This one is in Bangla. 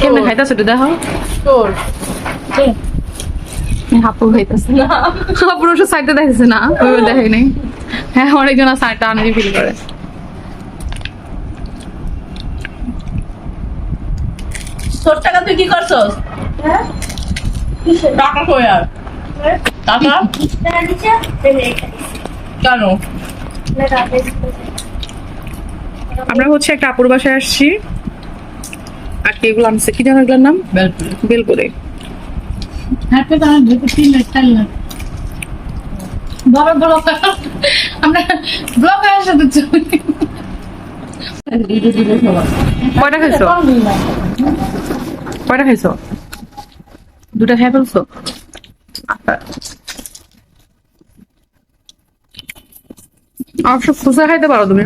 কেমনে খাইতেছে একটু দেখো তোর। হাপু খাইতেছে না। হাপুর ওষুধ সাইডে দেখেছে না ওই দেখে নাই। হ্যাঁ অনেকজন সাইডটা আনাজি ফিল করে। তোর টাকা তুই কি করছস? টাকা কই আর? টাকা? কেন? আমরা হচ্ছে একটা আপুর বাসায় আসছি। আর কি এগুলো আনছে? কি জানো এগুলোর নাম? বেলপুরে। আমার লাখ বড় বড় আমরা ব্লগারের সাথে চলি কয়টা খাইছো? কয়টা খাইছো? দুটা খাই ফেলছো? অবশ্য ফুচকা খাইতে পারো তুমি।